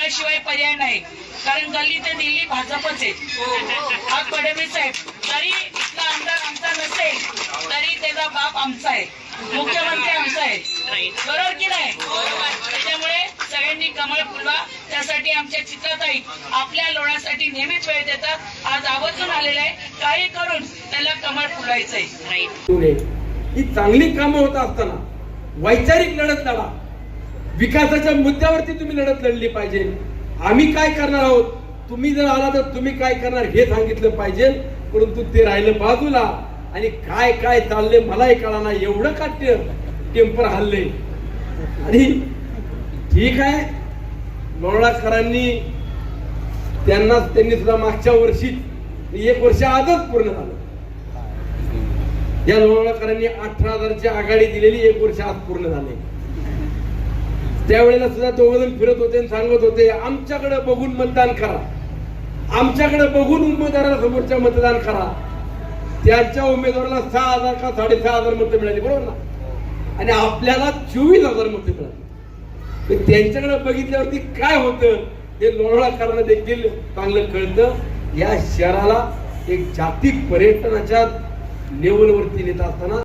कमळाशिवाय पर्याय नाही. कारण गल्ली ते दिल्ली भाजपच आहे. आज फडणवीस साहेब तरी इथला आमदार आमचा नसेल तरी त्याचा बाप आमचा आहे. मुख्यमंत्री आमचा आहे. बरोबर की नाही? त्याच्यामुळे सगळ्यांनी कमळ फुलवा. त्यासाठी आमच्या चित्राताई आपल्या लोणासाठी नेहमीच वेळ देतात. आज आवर्जून आलेला आहे. काही करून त्याला कमळ फुलवायचंय. ही चांगली कामं होत असताना वैचारिक लढत लढा. विकासाच्या मुद्द्यावरती तुम्ही लढत लढली पाहिजे. आम्ही काय करणार आहोत? तुम्ही जर आला तर तुम्ही काय करणार हे सांगितलं पाहिजे. परंतु ते राहिलं बाजूला. आणि काय काय चाललंय मलाही कळाना एवढं का टेम्पर हल्ले आणि ठीक आहे. लोळाकरांनी त्यांना त्यांनी सुद्धा मागच्या वर्षी एक वर्ष आजच पूर्ण झालं. या लोळाकरांनी अठरा हजारची आघाडी दिलेली एक वर्ष आज पूर्ण झाले. त्यावेळेला सुद्धा दोघजण फिरत होते आणि सांगत होते आमच्याकडे बघून मतदान करा. आमच्याकडे बघून उमेदवाराला समोरच्या मतदान करा. त्यांच्या उमेदवाराला सहा हजार का साडेसहा हजार मतं मिळाली बरोबर ना? आणि आपल्याला चोवीस हजार मतं मिळाली. तर त्यांच्याकडे बघितल्यावरती काय होतं हे लोणाकरांना देखील चांगलं कळतं. या शहराला एक जागतिक पर्यटनाच्या लेवलवरती नेत असताना